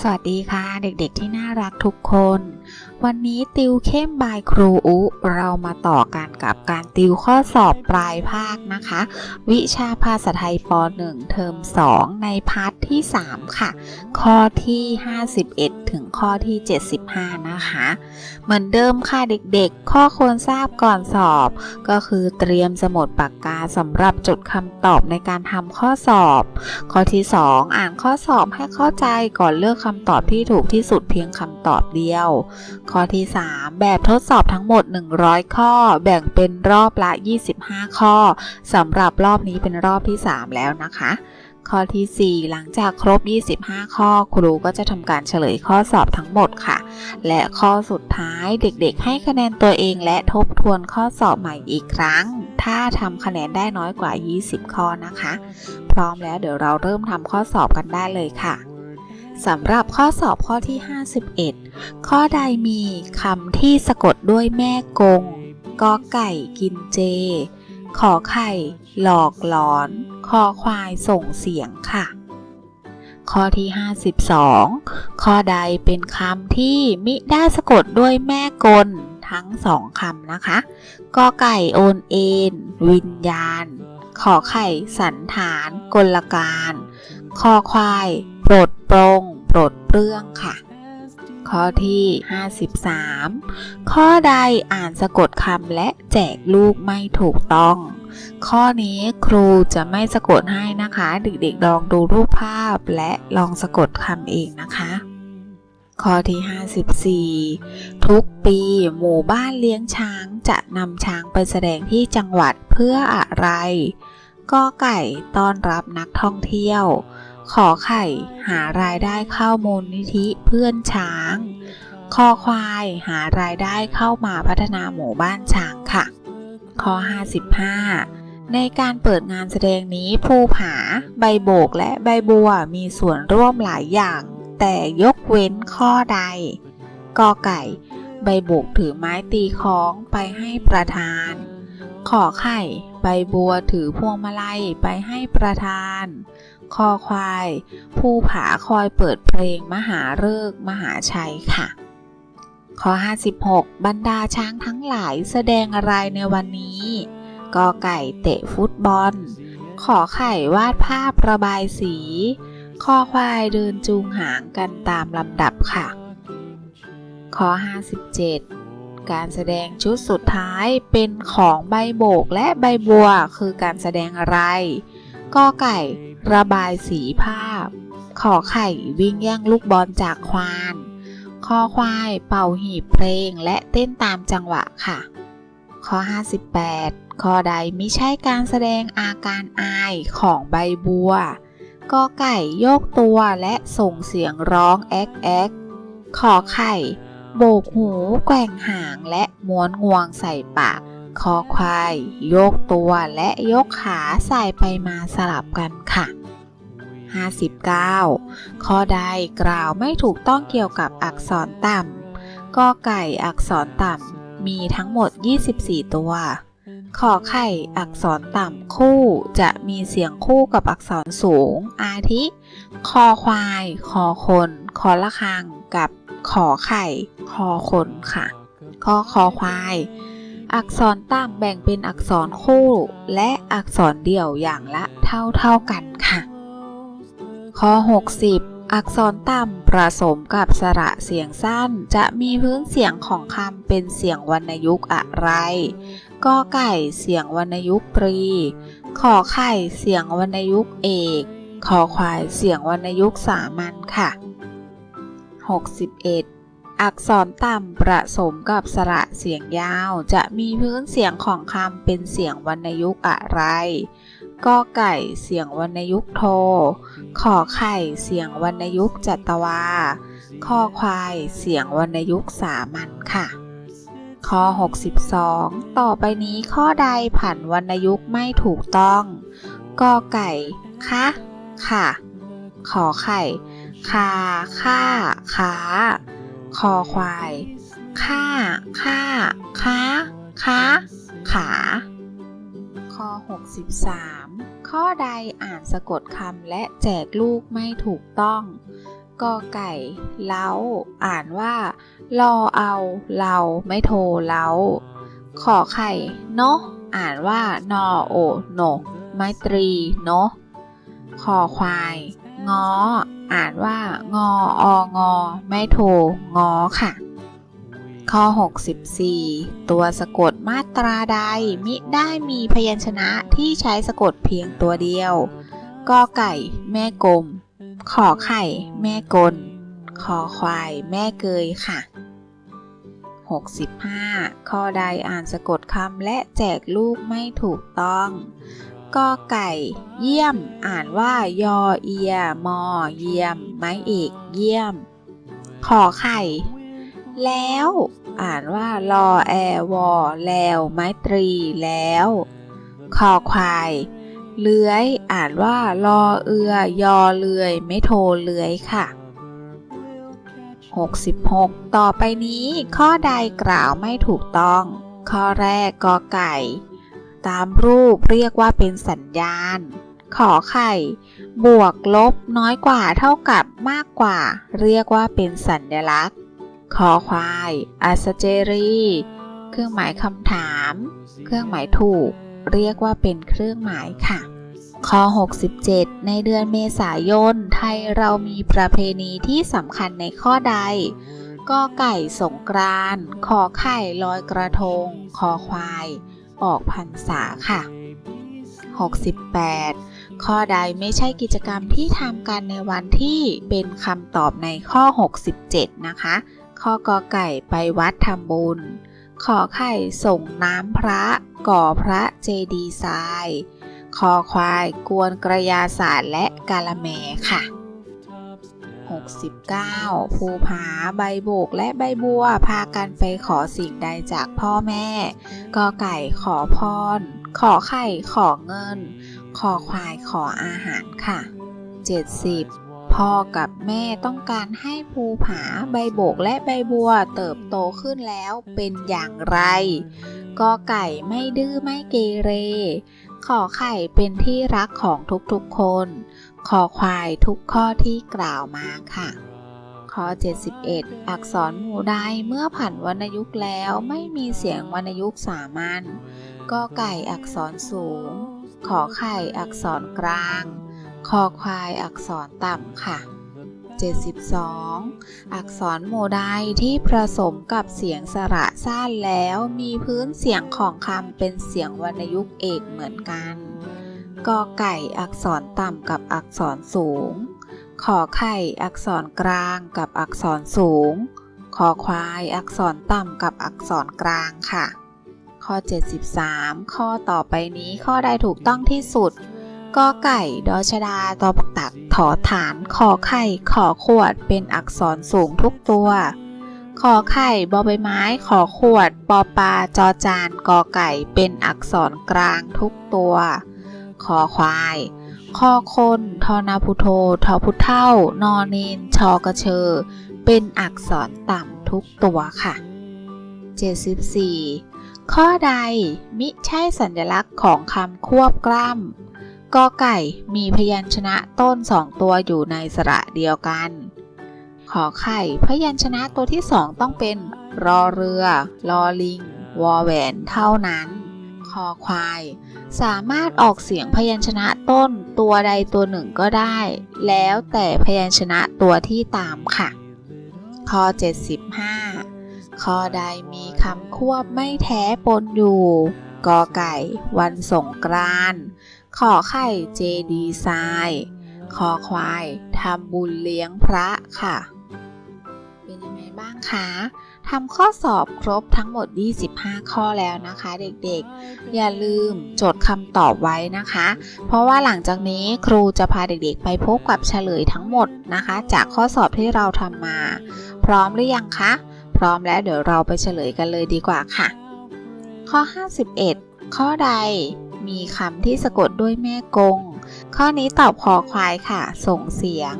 สวัสดีค่ะ เด็กๆที่น่ารักทุกคน วันนี้ติวเข้มบายครูอุ เรามาต่อกันกับการติวข้อสอบปลายภาคนะคะ วิชาภาษาไทยป .1 เทอม 2 ในพาร์ทที่ 3 ค่ะ ข้อที่ 51 ถึงข้อที่ 75 นะคะ เหมือนเดิมค่ะเด็กๆ ข้อควรทราบก่อนสอบ ก็คือเตรียมสมุดปากกาสำหรับจดคำตอบในการทำข้อสอบ ข้อที่ 2 อ่านข้อสอบให้เข้าใจก่อนเลือกคำตอบที่ถูกที่สุดเพียงคำตอบเดียวข้อที่ 3 แบบทดสอบทั้งหมด 100 ข้อ แบ่งเป็นรอบละ 25 ข้อสำหรับรอบนี้เป็นรอบที่ 3 แล้วนะคะ ข้อทีสี่ 4 หลังจากครบ 25 ข้อ ครูก็จะทำการเฉลยข้อสอบทั้งหมดค่ะ และข้อสุดท้ายเด็กๆ ให้คะแนนตัวเองและทบทวนข้อสอบใหม่อีกครั้ง ถ้าทำคะแนนได้น้อยกว่า 20 ข้อนะคะ พร้อมแล้วเดี๋ยวเราเริ่มทำข้อสอบกันได้เลยค่ะ สำหรับข้อสอบข้อที่ 51 ข้อใดมีคำที่สะกดด้วยแม่กงกอไก่กินเจ ขอไข่ หลอกหลอน คอควายส่งเสียงค่ะ ข้อที่ 52 ข้อใดเป็นคำที่มิได้สะกดด้วยแม่กลทั้งสองคำนะคะกอไก่โอนเอ็นวิญญาณ ขอไข่สันฐาน กลการ คอควายปลดปรง ปลดเปลื้องค่ะ ข้อที่ 53 ข้อใดอ่านสะกดคำและแจกลูกไม่ถูกต้อง ข้อนี้ครูจะไม่สะกดให้นะคะ เด็กๆลองดูรูปภาพและลองสะกดคำเองนะคะข้อที่ 54 ทุกปีหมู่บ้านเลี้ยงช้างจะนำช้างไปแสดงที่จังหวัดเพื่ออะไรกอไก่ต้อนรับนักท่องเที่ยว ขอไข่หารายได้เข้ามูลนิธิเพื่อนช้าง คอควายหารายได้เข้ามาพัฒนาหมู่บ้านช้างค่ะ ข้อ 55 ในการเปิดงานแสดงนี้ภูผา ใบโบกและใบบัวมีส่วนร่วมหลายอย่าง แต่ยกเว้นข้อใดกอไก่ ใบโบกถือไม้ตีค้องไปให้ประธาน ขอไข่ ใบบัวถือพวงมาลัยไปให้ประธาน คอควาย ผู้ผาคอยเปิดเพลงมหาฤกษ์มหาชัยค่ะ ข้อ 56 บรรดาช้างทั้งหลายแสดงอะไรในวันนี้กอไก่เตะฟุตบอล ขอไข่วาดภาพระบายสี คอควายเดินจูงหางกันตามลำดับค่ะ ข้อ 57การแสดงชุดสุดท้ายเป็นของใบโบกและใบบัวคือการแสดงอะไร กอไก่ ระบายสีภาพ ขอไข่วิ่งแย่งลูกบอลจากควาน คอควายเป่าหีบเพลงและเต้นตามจังหวะค่ะ ข้อ 58 ข้อใดไม่ใช่การแสดงอาการอายของใบบัว กอไก่โยกตัวและส่งเสียงร้องแอ๊กแอ๊กขอไข่ โบกหู แกว่งหางและม้วนงวงใส่ปาก คอควาย โยกตัวและยกขาใส่ไปมาสลับกันค่ะ 59 ข้อใดกล่าวไม่ถูกต้องเกี่ยวกับอักษรต่ำกอไก่อักษรต่ำมีทั้งหมด 24 ตัว ขอไข่อักษรต่ำคู่จะมีเสียงคู่กับอักษรสูง อาทิ คอควาย คอคน คอละคัง กับขอไข่ คอคนค่ะข้อคอควาย อักษรต่ำแบ่งเป็นอักษรคู่ และอักษรเดี่ยวอย่างละเท่าเท่ากันค่ะ ข้อ 60 อักษรต่ำผสมกับสระเสียงสั้น จะมีพื้นเสียงของคำเป็นเสียงวรรณยุกต์อะไรกอไก่เสียงวรรณยุกต์ตรี ขอไข่เสียงวรรณยุกต์เอกคอควายเสียงวรรณยุกต์สามัญค่ะ 61 อักษรต่ำผสมกับสระเสียงยาว จะมีพื้นเสียงของคำเป็นเสียงวรรณยุกต์อะไร กอไก่เสียงวรรณยุกต์โท ขอไข่เสียงวรรณยุกต์จัตวาคอควายเสียงวรรณยุกต์สามัญค่ะ ข้อ 62 ต่อไปนี้ข้อใดผันวรรณยุกต์ไม่ถูกต้อง กอไก่คะค่ะ ขอไข่คาค่าขา คอควาย ค่า ค่า ค้า ค้า ขาข้อข้อ 63 ข้อใดอ่านสะกดคำและแจกลูกไม่ถูกต้องกอไก่เล้า อ่านว่า รอเอา เราไม่โทรเล้า ขอไข่ เนาะ อ่านว่านอโอโน ไมตรี เนาะคอควาย งอ อ่านว่างอองอ ไม่โทงอค่ะ ข้อ 64 ตัวสะกดมาตราใดมิได้มีพยัญชนะที่ใช้สะกดเพียงตัวเดียวกอไก่ แม่กลม ขอไข่ แม่กลขอควาย แม่เกยค่ะ 65 ข้อใดอ่านสะกดคำและแจกลูกไม่ถูกต้อง กอไก่ เยี่ยม อ่านว่ายอเอีย มอ เยี่ยม ไม้เอก เยี่ยม ขอไข่ แล้ว อ่านว่า รอแอวอ แล้ว ไม้ตรี แล้ว คอควาย เลื้อย อ่านว่า รอเอือ ยอเลือย ไม่โทเลื้อยค่ะ 66 ต่อไปนี้ ข้อใดกล่าวไม่ถูกต้อง ข้อแรกกอไก่ ตามรูปเรียกว่าเป็นสัญญาณ ขอไข่ บวกลบน้อยกว่าเท่ากับมากกว่า เรียกว่าเป็นสัญลักษณ์คอควายอัสเจรี เครื่องหมายคำถาม เครื่องหมายถูก เรียกว่าเป็นเครื่องหมายค่ะข้อ 67 ในเดือนเมษายน ไทยเรามีประเพณีที่สำคัญในข้อใดกอไก่สงกรานต์ขอไข่ลอยกระทง คอควาย ออกพรรษาค่ะ 68 ข้อใดไม่ใช่กิจกรรมที่ทำกันในวันที่เป็นคำตอบในข้อ 67 นะคะ ข้อกอไก่ไปวัดทำบุญ ขอไข่ส่งน้ำพระก่อพระเจดีย์ทราย คอควายกวนกระยาศาสตร์และกาละแมค่ะ 69 ภูผาใบโบกและใบบัว พากันไปขอสิ่งใดจากพ่อแม่ กอไก่ขอพร ขอไข่ขอเงิน ขอควายขออาหารค่ะ 70 พ่อกับแม่ต้องการให้ภูผาใบโบกและใบบัวเติบโตขึ้นแล้วเป็นอย่างไรกอไก่ไม่ดื้อไม่เกเร ขอไข่เป็นที่รักของทุกๆคน ขอควายทุกข้อที่กล่าวมาค่ะ ข้อ 71 อักษรหมู่ใดเมื่อผ่านวรรณยุกต์แล้วไม่มีเสียงวรรณยุกต์สามัญกอไก่อักษรสูง ขอไข่อักษรกลาง คอควายอักษรต่ำค่ะ 72 อักษรโมไดที่ผสมกับเสียงสระสั้นแล้วมีพื้นเสียงของคำเป็นเสียงวรรณยุกต์เอกเหมือนกัน กอไก่อักษรต่ำกับอักษรสูง ขอไข่อักษรกลางกับอักษรสูง ขอควายอักษรต่ำกับอักษรกลางค่ะ ข้อ 73 ข้อต่อไปนี้ข้อใดถูกต้องที่สุด กอไก่ ดอชดา ตอปักตัก ถอฐาน ขอไข่ ขอขวด เป็นอักษรสูงทุกตัว ขอไข่ บอใบไม้ ขอขวด ปอปลา จอจาน กอไก่ เป็นอักษรกลางทุกตัว ขอควาย คอคน ทอนาพุโททอพุเท่า นอเนน ชอกระเชอ เป็นอักษรต่ำทุกตัวค่ะ 74ข้อใดมิใช่สัญลักษณ์ของคำควบกล้ำ กอไก่มีพยัญชนะต้นสองตัวอยู่ในสระเดียวกัน ขอไข่พยัญชนะตัวที่สองต้องเป็น รอเรือลอลิง วอแหวนเท่านั้น คอควาย สามารถออกเสียงพยัญชนะต้นตัวใดตัวหนึ่งก็ได้ แล้วแต่พยัญชนะตัวที่ตามค่ะ ข้อ 75 ข้อใดมีคำควบไม่แท้ปนอยู่กอไก่ วันสงกรานต์ ขอไข่เจดีไซน์คอควายทำบุญเลี้ยงพระค่ะ เป็นยังไงบ้างคะทำข้อสอบครบทั้งหมด 25 ข้อแล้วนะคะ เด็กๆ อย่าลืมจดคำตอบไว้นะคะ เพราะว่าหลังจากนี้ครูจะพาเด็กๆ ไปพบกับเฉลยทั้งหมดนะคะ จากข้อสอบที่เราทำมา พร้อมหรือยังคะ พร้อมแล้วเดี๋ยวเราไปเฉลยกันเลยดีกว่าค่ะ ข้อ 51 ข้อใด มีคำที่สะกดด้วยแม่กง ข้อนี้ตอบคอควายค่ะ ส่งเสียง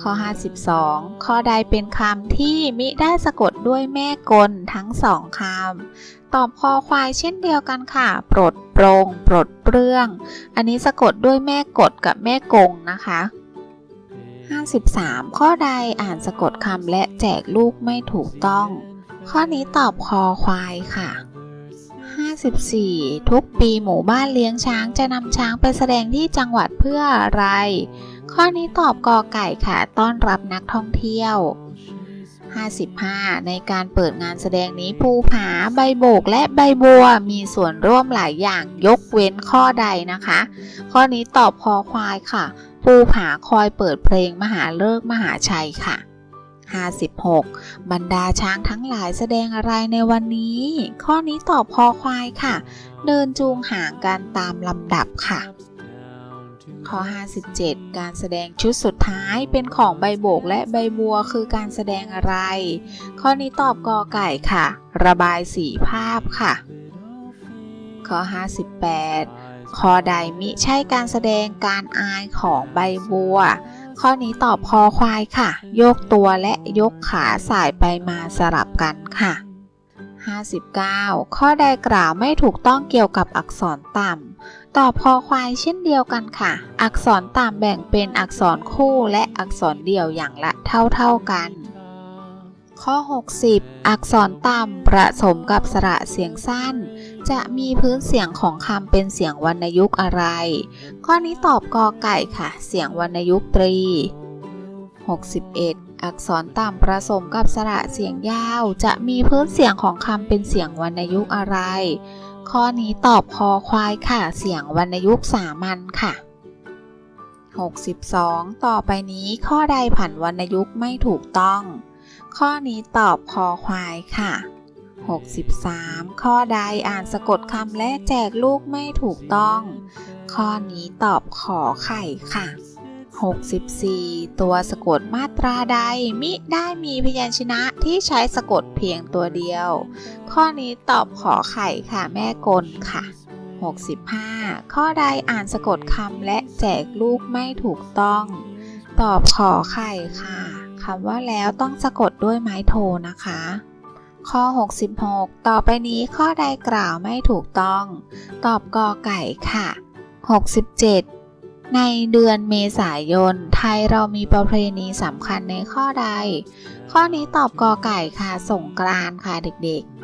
ข้อข้อ 52 ข้อใดเป็นคำที่มิได้สะกดด้วยแม่กลทั้งสองคำ ตอบคอควายเช่นเดียวกันค่ะ ปลดโปรง ปลดเปลื้อง อันนี้สะกดด้วยแม่กดกับแม่กงนะคะ53 ข้อใดอ่านสะกดคำและแจกลูกไม่ถูกต้อง ข้อนี้ตอบคอควายค่ะ 54 ทุกปีหมู่บ้านเลี้ยงช้างจะนำช้างไปแสดงที่จังหวัดเพื่ออะไร ข้อนี้ตอบกอไก่ค่ะ ต้อนรับนักท่องเที่ยว 55 ในการเปิดงานแสดงนี้ภูผาใบโบกและใบบัวมีส่วนร่วมหลายอย่างยกเว้นข้อใดนะคะ ข้อนี้ตอบคอควายค่ะ ภูผาคอยเปิดเพลงมหาเลิกมหาชัยค่ะ 56 บรรดาช้างทั้งหลายแสดงอะไรในวันนี้ ข้อนี้ตอบคอควายค่ะ เดินจูงหางกันตามลำดับค่ะ ข้อ 57 การแสดงชุดสุดท้ายเป็นของใบโบกและใบบัวคือการแสดงอะไร ข้อนี้ตอบกอไก่ค่ะ ระบายสีภาพค่ะ ข้อ 58ข้อใดมิใช่การแสดงการอายของใบบัว ข้อนี้ตอบคอควายค่ะ ยกตัวและยกขาสายไปมาสลับกันค่ะ 59 ข้อใดกล่าวไม่ถูกต้องเกี่ยวกับอักษรต่ำ ตอบคอควายเช่นเดียวกันค่ะ อักษรต่ำแบ่งเป็นอักษรคู่และอักษรเดี่ยวอย่างละเท่าๆกัน ข้อ 60 อักษรต่ำผสมกับสระเสียงสั้น จะมีพื้นเสียงของคำเป็นเสียงวรรณยุกต์อะไร ข้อนี้ตอบกอไก่ค่ะ เสียงวรรณยุกต์ตรี 61 อักษรต่ำผสมกับสระเสียงยาว จะมีพื้นเสียงของคำเป็นเสียงวรรณยุกต์อะไร ข้อนี้ตอบคอควายค่ะ เสียงวรรณยุกต์สามัญค่ะ 62 ต่อไปนี้ข้อใดผันวรรณยุกต์ไม่ถูกต้อง ข้อนี้ตอบคอควายค่ะ 63 ข้อใดอ่านสะกดคำและแจกลูกไม่ถูกต้อง ข้อนี้ตอบขอไข่ค่ะ 64 ตัวสะกดมาตราใดมิได้มีพยัญชนะที่ใช้สะกดเพียงตัวเดียว ข้อนี้ตอบขอไข่ค่ะแม่กลค่ะ 65 ข้อใดอ่านสะกดคำและแจกลูกไม่ถูกต้อง ตอบขอไข่ค่ะคำว่าแล้วต้องสะกดด้วยไม้โทนะคะ ข้อ 66 ต่อไปนี้ข้อใดกล่าวไม่ถูกต้อง ตอบกอไก่ค่ะ 67 ในเดือนเมษายน ไทยเรามีประเพณีสำคัญในข้อใด ข้อนี้ตอบกอไก่ค่ะ สงกรานค่ะเด็กๆ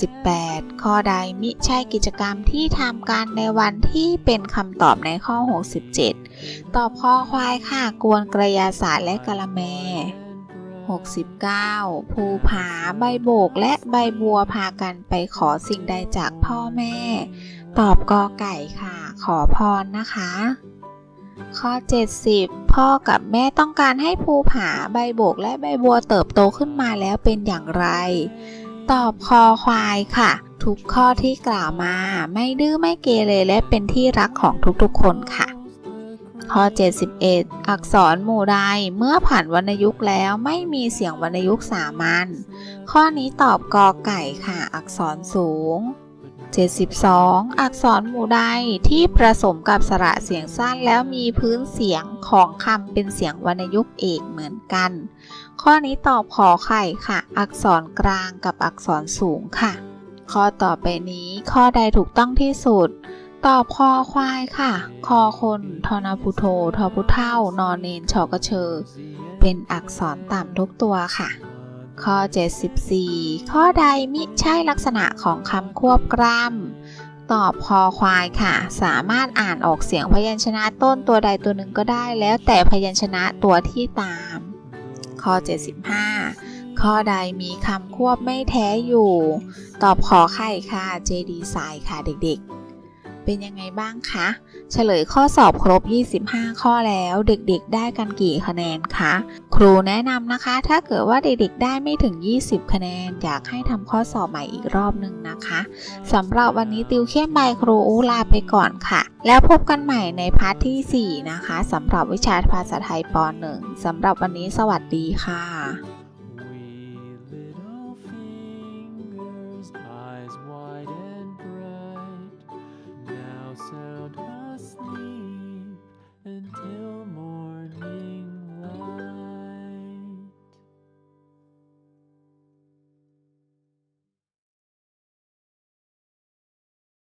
68 ข้อใดมิใช่กิจกรรมที่ทำกันในวันที่เป็นคำตอบในข้อ 67 ตอบข้อควายค่ะ กวนกระยาศาสตร์และกะละแม 69 ภูผาใบโบกและใบบัวพากันไปขอสิ่งใดจากพ่อแม่ ตอบกอไก่ค่ะ ขอพรนะคะ ข้อ 70 พ่อกับแม่ต้องการให้ภูผาใบโบกและใบบัวเติบโตขึ้นมาแล้วเป็นอย่างไร ตอบคอควายค่ะ ทุกข้อที่กล่าวมา ไม่ดื้อไม่เกเรและเป็นที่รักของทุกๆคนค่ะ ข้อ 71 อักษรหมู่ใดเมื่อผ่านวรรณยุกต์แล้วไม่มีเสียงวรรณยุกต์สามัญ ข้อนี้ตอบกอไก่ค่ะ อักษรสูง 72 อักษรหมู่ใดที่ผสมกับสระเสียงสั้นแล้วมีพื้นเสียงของคำเป็นเสียงวรรณยุกต์เอกเหมือนกัน ข้อนี้ตอบขอไข่ค่ะ อักษรกลางกับอักษรสูงค่ะ ข้อต่อไปนี้ข้อใดถูกต้องที่สุด ตอบคอควายค่ะ คอคนทอนาพุโททอพุเท่านอนเนนชอกระเชอ เป็นอักษรต่ำทุกตัวค่ะ ข้อ 74 ข้อใดมิใช่ลักษณะของคำควบกล้ำตอบคอควายค่ะ สามารถอ่านออกเสียงพยัญชนะต้นตัวใดตัวหนึ่งก็ได้ แล้วแต่พยัญชนะตัวที่ตาม ข้อ 75 ข้อใดมีคำควบไม่แท้อยู่ ตอบขอไข่ค่ะ JD สายค่ะเด็กๆ เป็นยังไงบ้างคะ เฉลยข้อสอบครบ 25 ข้อแล้วเด็กๆ ได้กันกี่คะแนนคะ ครูแนะนำนะคะ ถ้าเกิดว่าเด็กๆ ได้ไม่ถึง 20 คะแนน อยากให้ทำข้อสอบใหม่อีกรอบหนึ่งนะคะสำหรับวันนี้ติวเข้มใบครูอูลาไปก่อนค่ะ แล้วพบกันใหม่ในพาร์ทที่ 4 นะคะสำหรับวิชาภาษาไทยป .1 สำหรับวันนี้สวัสดีค่ะ